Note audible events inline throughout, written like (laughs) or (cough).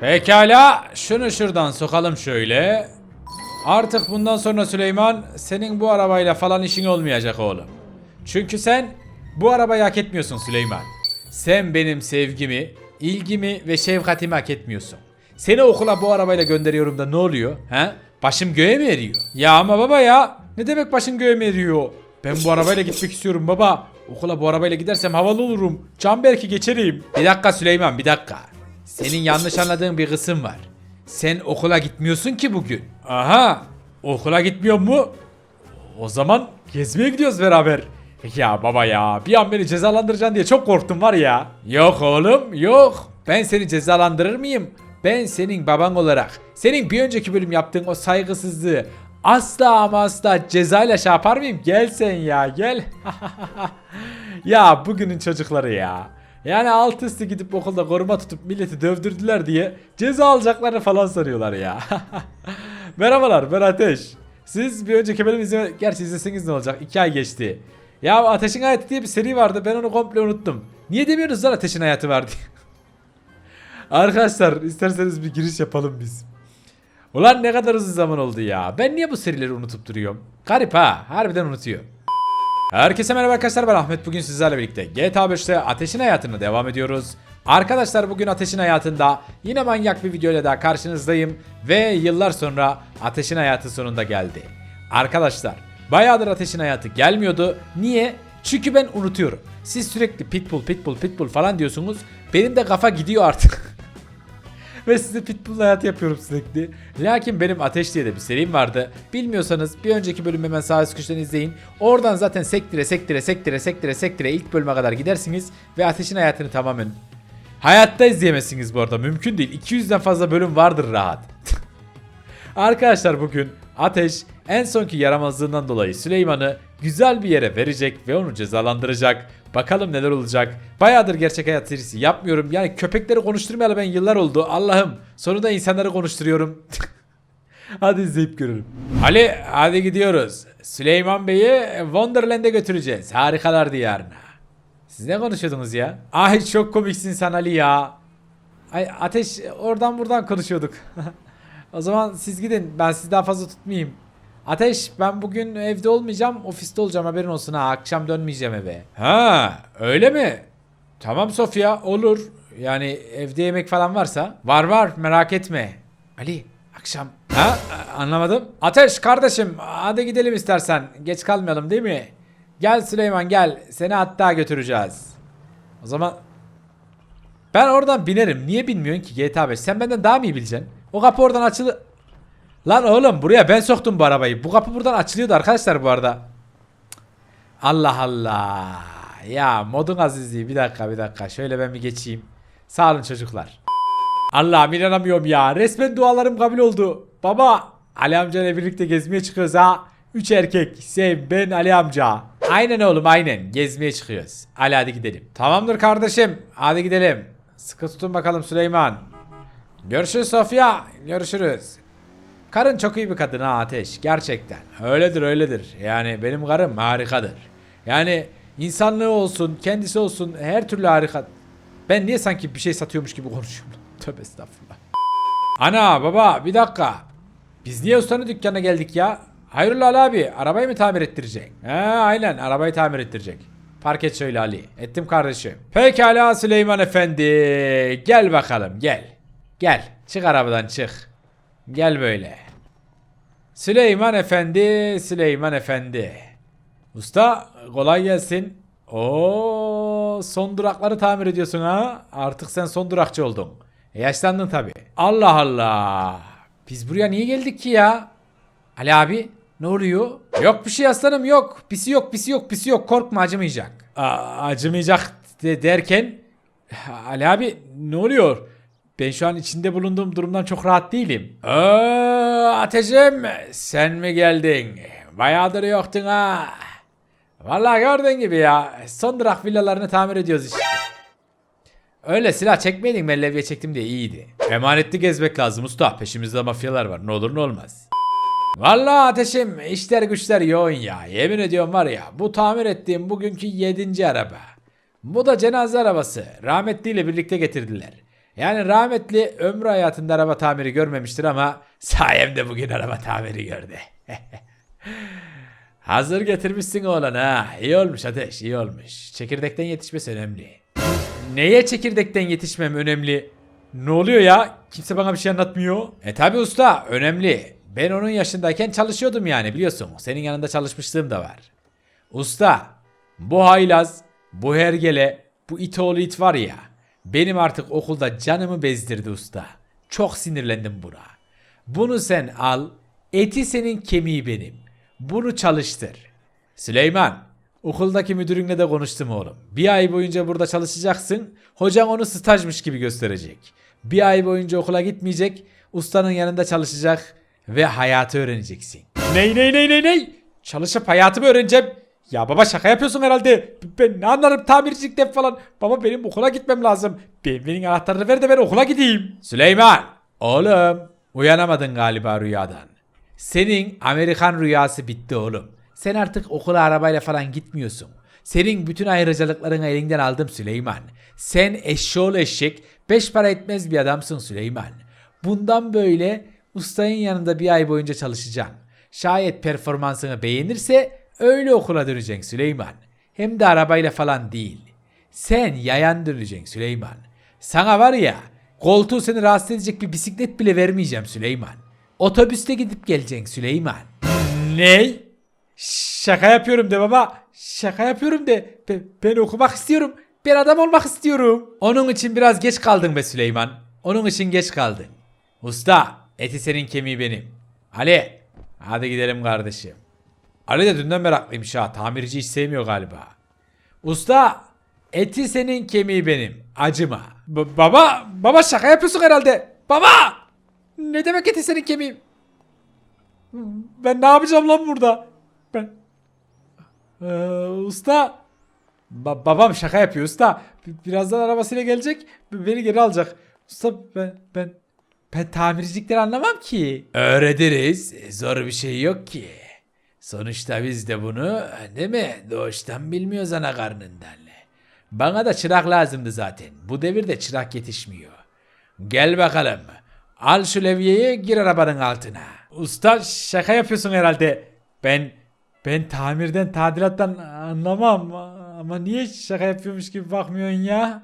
Pekala şunu şuradan sokalım şöyle. Artık bundan sonra Süleyman senin bu arabayla falan işin olmayacak oğlum. Çünkü sen bu arabayı hak etmiyorsun Süleyman. Sen benim sevgimi, ilgimi ve şefkatimi hak etmiyorsun. Seni okula bu arabayla gönderiyorum da ne oluyor? He? Başım göğe mi eriyor? Ya ama baba ya. Ne demek başın göğe mi eriyor? Ben bu arabayla gitmek istiyorum baba. Okula bu arabayla gidersem havalı olurum. Canberk'i geçerim. Bir dakika Süleyman bir dakika. Senin yanlış anladığın bir kısım var. Sen okula gitmiyorsun ki bugün. Aha okula gitmiyor mu? O zaman gezmeye gidiyoruz beraber. Ya baba ya bir an beni cezalandıracaksın diye çok korktum var ya. Yok oğlum yok. Ben seni cezalandırır mıyım? Ben senin baban olarak senin bir önceki bölüm yaptığın o saygısızlığı asla ama asla cezayla şey yapar mıyım? Gel sen ya gel. (laughs) ya bugünün çocukları ya. Yani alt üstü gidip okulda koruma tutup milleti dövdürdüler diye ceza alacaklarını falan sanıyorlar ya. (laughs) Merhabalar ben Ateş. Siz bir önceki bölüm izleme... Gerçi izleseniz ne olacak? 2 ay geçti. Ya Ateş'in Hayatı diye bir seri vardı ben onu komple unuttum. Niye demiyorsunuz lan Ateş'in Hayatı var diye. (laughs) Arkadaşlar isterseniz bir giriş yapalım biz. Ulan ne kadar uzun zaman oldu ya. Ben niye bu serileri unutup duruyorum? Garip ha. Harbiden unutuyor. Herkese merhaba arkadaşlar ben Ahmet bugün sizlerle birlikte GTA 5'te Ateşin Hayatı'na devam ediyoruz. Arkadaşlar bugün Ateşin Hayatı'nda yine manyak bir videoyla daha karşınızdayım ve yıllar sonra Ateşin Hayatı sonunda geldi. Arkadaşlar bayağıdır Ateşin Hayatı gelmiyordu. Niye? Çünkü ben unutuyorum. Siz sürekli pitbull pitbull pitbull falan diyorsunuz. Benim de kafa gidiyor artık. (laughs) Ve size Pitbull hayatı yapıyorum sürekli. Lakin benim Ateş diye de bir serim vardı. Bilmiyorsanız bir önceki bölümü hemen sağ üst köşeden izleyin. Oradan zaten sektire sektire sektire sektire sektire ilk bölüme kadar gidersiniz. Ve Ateş'in hayatını tamamen hayatta izleyemezsiniz bu arada. Mümkün değil. 200'den fazla bölüm vardır rahat. (laughs) Arkadaşlar bugün Ateş en sonki yaramazlığından dolayı Süleyman'ı güzel bir yere verecek ve onu cezalandıracak. Bakalım neler olacak. Bayağıdır gerçek hayat serisi yapmıyorum. Yani köpekleri konuşturmayalı ben yıllar oldu. Allah'ım sonunda insanları konuşturuyorum. (laughs) hadi izleyip görelim. Ali hadi gidiyoruz. Süleyman Bey'i Wonderland'e götüreceğiz. Harikalar diyarına. Siz ne konuşuyordunuz ya? Ay çok komiksin sen Ali ya. Ay Ateş oradan buradan konuşuyorduk. (laughs) o zaman siz gidin. Ben sizi daha fazla tutmayayım. Ateş ben bugün evde olmayacağım. Ofiste olacağım haberin olsun ha. Akşam dönmeyeceğim eve. Ha öyle mi? Tamam Sofya olur. Yani evde yemek falan varsa. Var var merak etme. Ali akşam. Ha anlamadım. Ateş kardeşim hadi gidelim istersen. Geç kalmayalım değil mi? Gel Süleyman gel. Seni hatta götüreceğiz. O zaman ben oradan binerim. Niye binmiyorsun ki GTA 5? Sen benden daha mı iyi bileceksin? O kapı oradan açılı... Lan oğlum buraya ben soktum bu arabayı. Bu kapı buradan açılıyordu arkadaşlar bu arada. Allah Allah. Ya modun azizliği. Bir dakika bir dakika. Şöyle ben bir geçeyim. Sağ olun çocuklar. Allah'ım inanamıyorum ya. Resmen dualarım kabul oldu. Baba. Ali amcayla birlikte gezmeye çıkıyoruz ha. Üç erkek. Sen, ben, Ali amca. Aynen oğlum aynen. Gezmeye çıkıyoruz. Ali hadi gidelim. Tamamdır kardeşim. Hadi gidelim. Sıkı tutun bakalım Süleyman. Görüşürüz Sofya. Görüşürüz. Karın çok iyi bir kadın ha Ateş. Gerçekten. Öyledir öyledir. Yani benim karım harikadır. Yani insanlığı olsun, kendisi olsun her türlü harika. Ben niye sanki bir şey satıyormuş gibi konuşuyorum? (laughs) Tövbe estağfurullah. Ana baba bir dakika. Biz niye ustanın dükkanına geldik ya? Hayrola abi arabayı mı tamir ettirecek? He aynen arabayı tamir ettirecek. Park et şöyle Ali. Ettim kardeşim. Pekala Süleyman Efendi. Gel bakalım gel. Gel. Çık arabadan çık. Gel böyle. Süleyman Efendi, Süleyman Efendi. Usta kolay gelsin. Oo, son durakları tamir ediyorsun ha. Artık sen son durakçı oldun. E, yaşlandın tabi. Allah Allah. Biz buraya niye geldik ki ya? Ali abi ne oluyor? Yok bir şey aslanım yok. Pisi yok pisi yok pisi yok. Korkma acımayacak. Aa, acımayacak de derken Ali abi ne oluyor? Ben şu an içinde bulunduğum durumdan çok rahat değilim. Aa, ateşim sen mi geldin? Bayağıdır yoktun ha. Vallahi gördüğün gibi ya. Son durak villalarını tamir ediyoruz işte. Öyle silah çekmeydin ben levye çektim diye iyiydi. Emanetli gezmek lazım usta. Peşimizde mafyalar var. Ne olur ne olmaz. Vallahi ateşim işler güçler yoğun ya. Yemin ediyorum var ya bu tamir ettiğim bugünkü 7. araba. Bu da cenaze arabası. Rahmetliyle birlikte getirdiler. Yani rahmetli ömrü hayatında araba tamiri görmemiştir ama sayemde bugün araba tamiri gördü. (laughs) Hazır getirmişsin oğlan ha. İyi olmuş Ateş iyi olmuş. Çekirdekten yetişmesi önemli. Neye çekirdekten yetişmem önemli? Ne oluyor ya? Kimse bana bir şey anlatmıyor. E tabi usta önemli. Ben onun yaşındayken çalışıyordum yani biliyorsun. Senin yanında çalışmışlığım da var. Usta bu haylaz, bu hergele, bu it oğlu it var ya. Benim artık okulda canımı bezdirdi usta. Çok sinirlendim buna. Bunu sen al, eti senin kemiği benim. Bunu çalıştır. Süleyman, okuldaki müdürünle de konuştum oğlum. Bir ay boyunca burada çalışacaksın. Hocan onu stajmış gibi gösterecek. Bir ay boyunca okula gitmeyecek. Ustanın yanında çalışacak ve hayatı öğreneceksin. Ney ney ney ney ney? Çalışıp hayatımı öğreneceğim. Ya baba şaka yapıyorsun herhalde. Ben ne anlarım tamircilikten falan. Baba benim okula gitmem lazım. BMW'nin anahtarını ver de ben okula gideyim. Süleyman. Oğlum uyanamadın galiba rüyadan. Senin Amerikan rüyası bitti oğlum. Sen artık okula arabayla falan gitmiyorsun. Senin bütün ayrıcalıklarını elinden aldım Süleyman. Sen eşşoğlu eşek, beş para etmez bir adamsın Süleyman. Bundan böyle ustayın yanında bir ay boyunca çalışacağım. Şayet performansını beğenirse öyle okula döneceksin Süleyman. Hem de arabayla falan değil. Sen yayan döneceksin Süleyman. Sana var ya koltuğu seni rahatsız edecek bir bisiklet bile vermeyeceğim Süleyman. Otobüste gidip geleceksin Süleyman. Ney? Şaka yapıyorum de baba. Şaka yapıyorum de. Ben, ben okumak istiyorum. Ben adam olmak istiyorum. Onun için biraz geç kaldın be Süleyman. Onun için geç kaldın. Usta, eti senin kemiği benim. Ali, hadi gidelim kardeşim. Ali de dünden meraklıymış ha. Tamirci hiç sevmiyor galiba. Usta, eti senin kemiği benim. Acıma. B- baba, baba şaka yapıyorsun herhalde. Baba! Ne demek eti senin kemiği? Ben ne yapacağım lan burada? Ben... Ee, usta... Ba- babam şaka yapıyor usta. Birazdan arabasıyla gelecek. Beni geri alacak. Usta ben... Ben... Ben tamircilikten anlamam ki. Öğretiriz. Zor bir şey yok ki. Sonuçta biz de bunu değil mi doğuştan bilmiyoruz ana karnından. Bana da çırak lazımdı zaten. Bu devirde çırak yetişmiyor. Gel bakalım. Al şu levyeyi gir arabanın altına. Usta şaka yapıyorsun herhalde. Ben ben tamirden tadilattan anlamam. Ama niye şaka yapıyormuş gibi bakmıyorsun ya?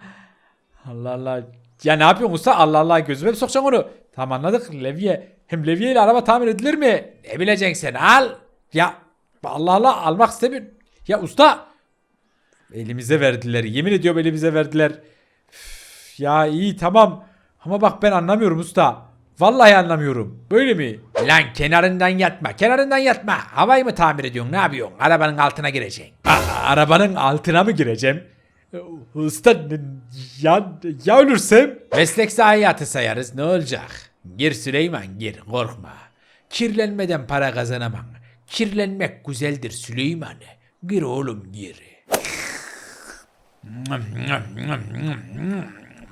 Allah Allah. Ya ne yapıyorsun usta? Allah Allah gözüme mi sokacaksın onu? Tamam anladık levye. Hem levye ile araba tamir edilir mi? Ne bileceksin al. Ya Allah Allah almak istemiyorum. Ya usta Elimize verdiler. Yemin ediyorum elimize verdiler. Üf, ya iyi tamam. Ama bak ben anlamıyorum usta. Vallahi anlamıyorum. Böyle mi? Lan kenarından yatma. Kenarından yatma. Havayı mı tamir ediyorsun? Ne yapıyorsun? Arabanın altına gireceksin. A- arabanın altına mı gireceğim? Usta ya, ya ölürsem? Meslek hayatı sayarız. Ne olacak? Gir Süleyman gir. Korkma. Kirlenmeden para kazanamam. Kirlenmek güzeldir Süleyman. Gir oğlum gir.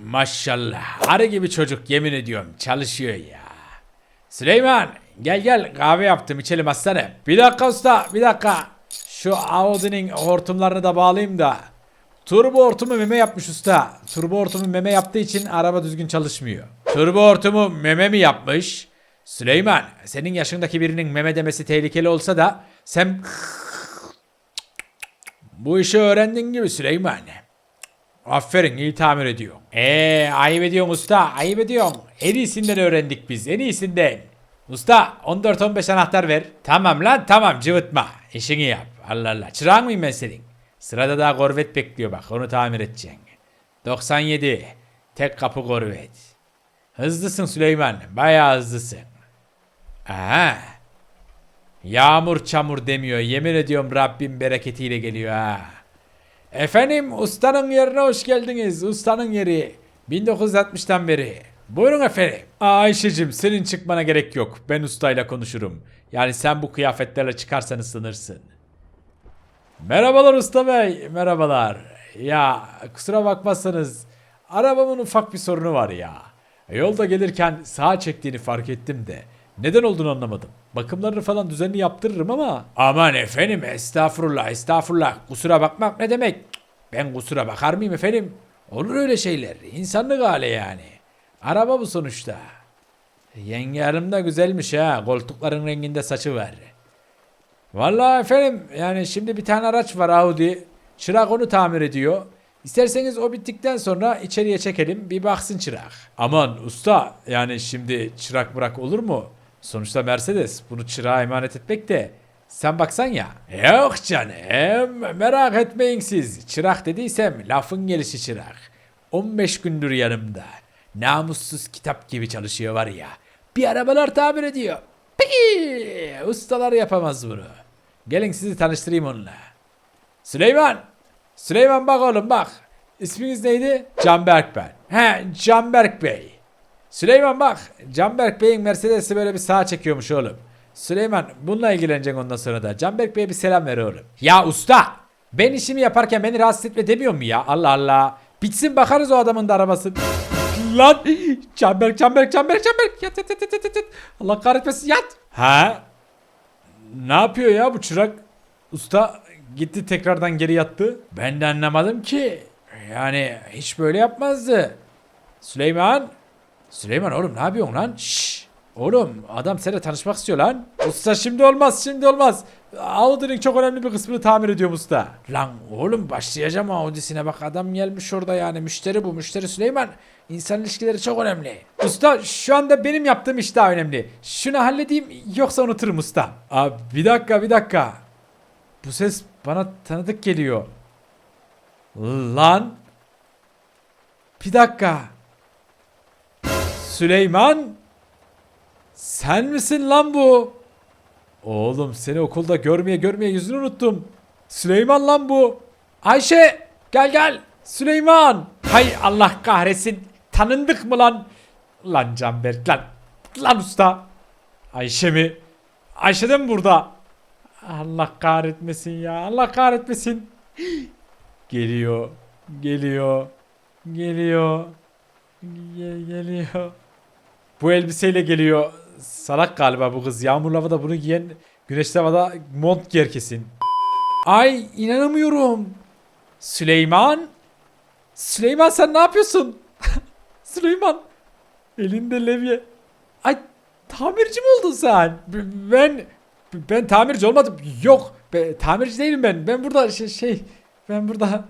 Maşallah. Arı gibi çocuk yemin ediyorum çalışıyor ya. Süleyman gel gel kahve yaptım içelim aslanım. Bir dakika usta bir dakika. Şu Audi'nin hortumlarını da bağlayayım da. Turbo hortumu meme yapmış usta. Turbo hortumu meme yaptığı için araba düzgün çalışmıyor. Turbo hortumu meme mi yapmış? Süleyman senin yaşındaki birinin meme demesi tehlikeli olsa da sen bu işi öğrendin gibi Süleyman. Aferin iyi tamir ediyorsun. Eee ayıp ediyorsun usta ayıp ediyorsun. En iyisinden öğrendik biz en iyisinden. Usta 14-15 anahtar ver. Tamam lan tamam cıvıtma. İşini yap. Allah Allah. Çırağın mıyım ben senin? Sırada daha korvet bekliyor bak onu tamir edeceksin. 97. Tek kapı korvet. Hızlısın Süleyman. Bayağı hızlısın. Aha. Yağmur çamur demiyor. Yemin ediyorum Rabbim bereketiyle geliyor ha. Efendim ustanın yerine hoş geldiniz. Ustanın yeri. 1960'tan beri. Buyurun efendim. Aa, Ayşe'cim senin çıkmana gerek yok. Ben ustayla konuşurum. Yani sen bu kıyafetlerle çıkarsan ısınırsın. Merhabalar usta bey. Merhabalar. Ya kusura bakmazsanız arabamın ufak bir sorunu var ya. Yolda gelirken sağa çektiğini fark ettim de. Neden olduğunu anlamadım. Bakımlarını falan düzenli yaptırırım ama. Aman efendim estağfurullah estağfurullah. Kusura bakmak ne demek? Ben kusura bakar mıyım efendim? Olur öyle şeyler. İnsanlık hali yani. Araba bu sonuçta. Yenge hanım da güzelmiş ha. Koltukların renginde saçı var. Vallahi efendim yani şimdi bir tane araç var Audi. Çırak onu tamir ediyor. İsterseniz o bittikten sonra içeriye çekelim bir baksın çırak. Aman usta yani şimdi çırak bırak olur mu? Sonuçta Mercedes bunu çırağa emanet etmek de sen baksan ya. Yok canım merak etmeyin siz. Çırak dediysem lafın gelişi çırak. 15 gündür yanımda. Namussuz kitap gibi çalışıyor var ya. Bir arabalar tamir ediyor. Peki ustalar yapamaz bunu. Gelin sizi tanıştırayım onunla. Süleyman. Süleyman bak oğlum bak. İsminiz neydi? Canberk ben. He Canberk Bey. Süleyman bak. Canberk Bey'in Mercedes'i böyle bir sağa çekiyormuş oğlum. Süleyman bununla ilgilenecek ondan sonra da. Canberk Bey'e bir selam ver oğlum. Ya usta. Ben işimi yaparken beni rahatsız etme demiyor mu ya? Allah Allah. Bitsin bakarız o adamın da arabası. Lan. Canberk Canberk Canberk Canberk. Yat yat yat yat yat. Allah kahretmesin yat. Ha? Ne yapıyor ya bu çırak? Usta gitti tekrardan geri yattı. Ben de anlamadım ki. Yani hiç böyle yapmazdı. Süleyman. Süleyman oğlum ne yapıyorsun lan? Şşş. Oğlum adam seninle tanışmak istiyor lan. Usta şimdi olmaz şimdi olmaz. Audi'nin çok önemli bir kısmını tamir ediyorum usta. Lan oğlum başlayacağım Audi'sine bak adam gelmiş orada yani müşteri bu müşteri Süleyman. İnsan ilişkileri çok önemli. Usta şu anda benim yaptığım iş daha önemli. Şunu halledeyim yoksa unuturum usta. Abi bir dakika bir dakika. Bu ses bana tanıdık geliyor. Lan. Bir dakika. Süleyman. Sen misin lan bu? Oğlum seni okulda görmeye görmeye yüzünü unuttum. Süleyman lan bu. Ayşe gel gel. Süleyman. Hay Allah kahretsin. Tanındık mı lan? Lan Canberk lan. Lan usta. Ayşe mi? Ayşe de mi burada? Allah kahretmesin ya. Allah kahretmesin. Geliyor. Geliyor. Geliyor. Ge- geliyor. Bu elbiseyle geliyor. Salak galiba bu kız. Yağmurlu havada bunu giyen güneşli havada mont giyer kesin. Ay inanamıyorum. Süleyman. Süleyman sen ne yapıyorsun? (laughs) Süleyman. Elinde levye. Ay tamirci mi oldun sen? Ben ben tamirci olmadım. Yok. Be, tamirci değilim ben. Ben burada şey, şey ben burada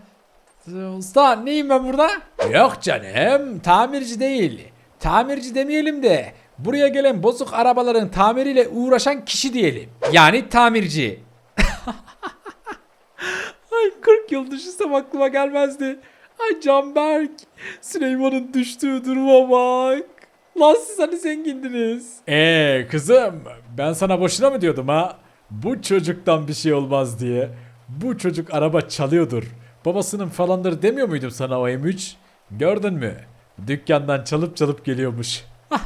Usta neyim ben burada? Yok canım tamirci değil. Tamirci demeyelim de buraya gelen bozuk arabaların tamiriyle uğraşan kişi diyelim. Yani tamirci. (laughs) Ay 40 yıl düşünsem aklıma gelmezdi. Ay Canberk. Süleyman'ın düştüğü duruma bak. Lan siz hani zengindiniz. Eee kızım ben sana boşuna mı diyordum ha? Bu çocuktan bir şey olmaz diye. Bu çocuk araba çalıyordur. Babasının falandır demiyor muydum sana o M3? Gördün mü? Dükkandan çalıp çalıp geliyormuş. (laughs)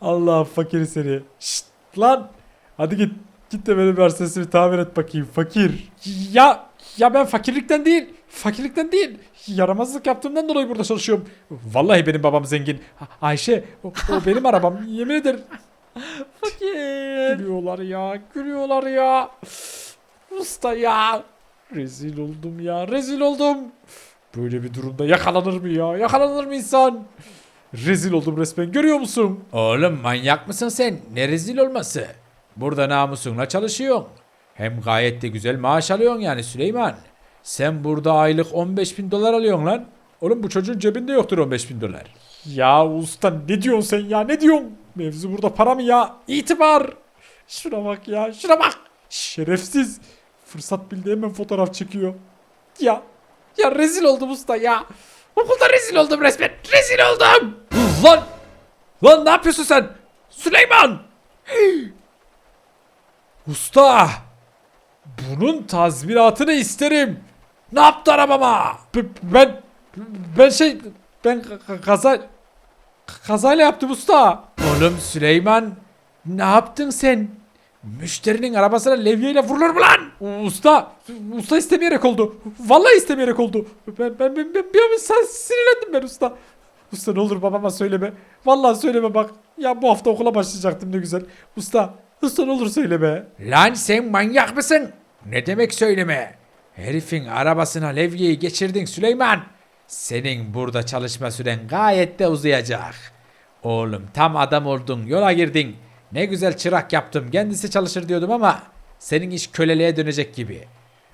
Allah fakir seni. Şşt lan. Hadi git. Git de benim Mercedes'imi tamir et bakayım fakir. Ya ya ben fakirlikten değil. Fakirlikten değil. Yaramazlık yaptığımdan dolayı burada çalışıyorum. Vallahi benim babam zengin. Ayşe o, o benim arabam. (laughs) Yemin ederim. Fakir. Gülüyorlar ya. Gülüyorlar ya. Usta ya. Rezil oldum ya. Rezil oldum. Böyle bir durumda yakalanır mı ya? Yakalanır mı insan? Rezil oldum resmen. Görüyor musun? Oğlum manyak mısın sen? Ne rezil olması? Burada namusunla çalışıyorsun. Hem gayet de güzel maaş alıyorsun yani Süleyman. Sen burada aylık 15 bin dolar alıyorsun lan. Oğlum bu çocuğun cebinde yoktur 15 bin dolar. Ya usta ne diyorsun sen ya ne diyorsun? Mevzu burada para mı ya? İtibar. Şuna bak ya şuna bak. Şerefsiz. Fırsat bildi hemen fotoğraf çekiyor. Ya ya rezil oldum usta ya. Okulda rezil oldum resmen. Rezil oldum. Lan. Lan ne yapıyorsun sen? Süleyman. Usta. Bunun tazminatını isterim. Ne yaptı arabama? Ben ben şey ben ka- ka- kaza kazayla yaptım usta. Oğlum Süleyman ne yaptın sen? Müşterinin arabasına levyeyle vurulur mu lan? Usta, usta istemeyerek oldu. Vallahi istemeyerek oldu. Ben ben ben, ben bir an sinirlendim ben usta. Usta ne olur babama söyleme. Vallahi söyleme bak. Ya bu hafta okula başlayacaktım ne güzel. Usta, usta ne olur söyleme. Lan sen manyak mısın? Ne demek söyleme? Herifin arabasına levyeyi geçirdin Süleyman. senin burada çalışma süren gayet de uzayacak. Oğlum tam adam oldun yola girdin. Ne güzel çırak yaptım kendisi çalışır diyordum ama senin iş köleliğe dönecek gibi.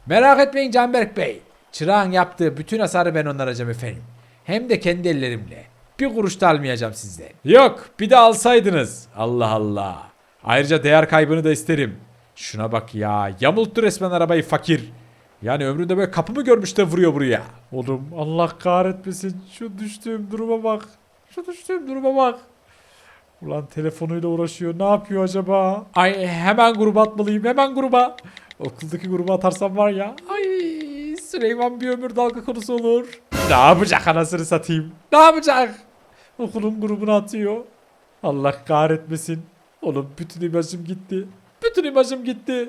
Merak etmeyin Canberk Bey. Çırağın yaptığı bütün hasarı ben onaracağım efendim. Hem de kendi ellerimle. Bir kuruş da almayacağım sizden. Yok bir de alsaydınız. Allah Allah. Ayrıca değer kaybını da isterim. Şuna bak ya yamulttu resmen arabayı fakir. Yani ömründe böyle kapımı görmüş de vuruyor buraya. Oğlum Allah kahretmesin. Şu düştüğüm duruma bak. Şu düştüğüm duruma bak. Ulan telefonuyla uğraşıyor. Ne yapıyor acaba? Ay hemen gruba atmalıyım. Hemen gruba. Okuldaki gruba atarsam var ya. Ay Süleyman bir ömür dalga konusu olur. Ne yapacak anasını satayım? Ne yapacak? Okulun grubuna atıyor. Allah kahretmesin. Oğlum bütün imajım gitti. Bütün imajım gitti.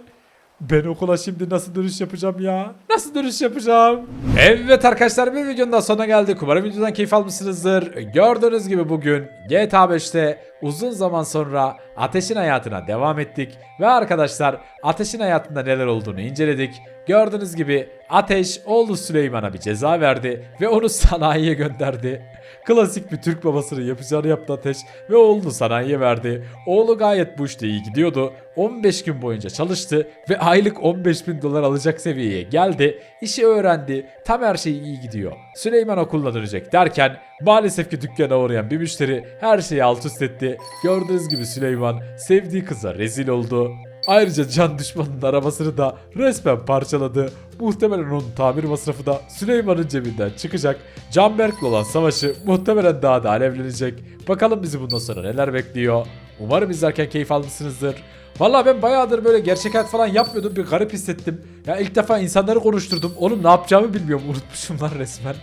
Ben okula şimdi nasıl dönüş yapacağım ya? Nasıl dönüş yapacağım? Evet arkadaşlar bir videonun daha sonuna geldik. Umarım videodan keyif almışsınızdır. Gördüğünüz gibi bugün GTA 5'te uzun zaman sonra Ateş'in hayatına devam ettik. Ve arkadaşlar Ateş'in hayatında neler olduğunu inceledik. Gördüğünüz gibi Ateş oğlu Süleyman'a bir ceza verdi ve onu sanayiye gönderdi. Klasik bir Türk babasının yapacağını yaptı Ateş ve oğlunu sanayiye verdi. Oğlu gayet bu işte iyi gidiyordu. 15 gün boyunca çalıştı ve aylık 15 bin dolar alacak seviyeye geldi. İşi öğrendi. Tam her şey iyi gidiyor. Süleyman okuluna dönecek derken maalesef ki dükkana uğrayan bir müşteri her şeyi alt üst etti. Gördüğünüz gibi Süleyman sevdiği kıza rezil oldu. Ayrıca can düşmanının arabasını da resmen parçaladı. Muhtemelen onun tamir masrafı da Süleyman'ın cebinden çıkacak. Canberk'le olan savaşı muhtemelen daha da alevlenecek. Bakalım bizi bundan sonra neler bekliyor. Umarım izlerken keyif almışsınızdır. Valla ben bayağıdır böyle gerçek hayat falan yapmıyordum. Bir garip hissettim. Ya ilk defa insanları konuşturdum. Oğlum ne yapacağımı bilmiyorum. Unutmuşum lan resmen.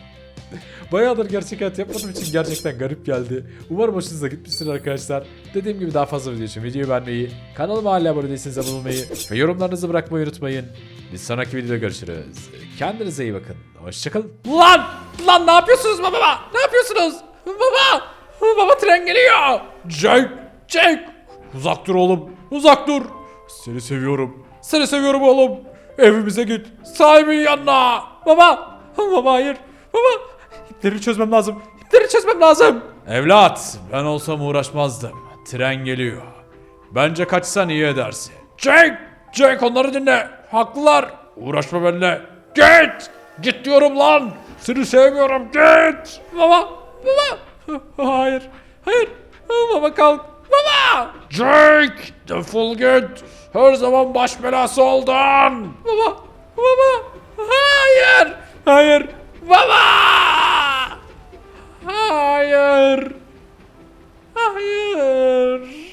Bayağıdır gerçek hayat yapmadığım için gerçekten garip geldi. Umarım hoşunuza gitmiştir arkadaşlar. Dediğim gibi daha fazla video için videoyu beğenmeyi, kanalıma hala abone değilseniz abone olmayı ve yorumlarınızı bırakmayı unutmayın. Biz sonraki videoda görüşürüz. Kendinize iyi bakın. Hoşçakalın. Lan! Lan ne yapıyorsunuz baba? Ne yapıyorsunuz? Baba! Baba tren geliyor. Jake! Jake! Uzak dur oğlum. Uzak dur. Seni seviyorum. Seni seviyorum oğlum. Evimize git. Sahibin yanına. Baba! Baba hayır. Baba! İpleri çözmem lazım. İpleri çözmem lazım. Evlat, ben olsam uğraşmazdım. Tren geliyor. Bence kaçsan iyi edersin. Jake! Jake onları dinle. Haklılar. Uğraşma benimle. Git! Git diyorum lan. Seni sevmiyorum. Git! Baba! Baba! Hayır. Hayır. Baba kalk. Baba! Jake! Defol git. Her zaman baş belası oldun. Baba! Baba! Hayır! Hayır! Baba! Hayır. Hayır.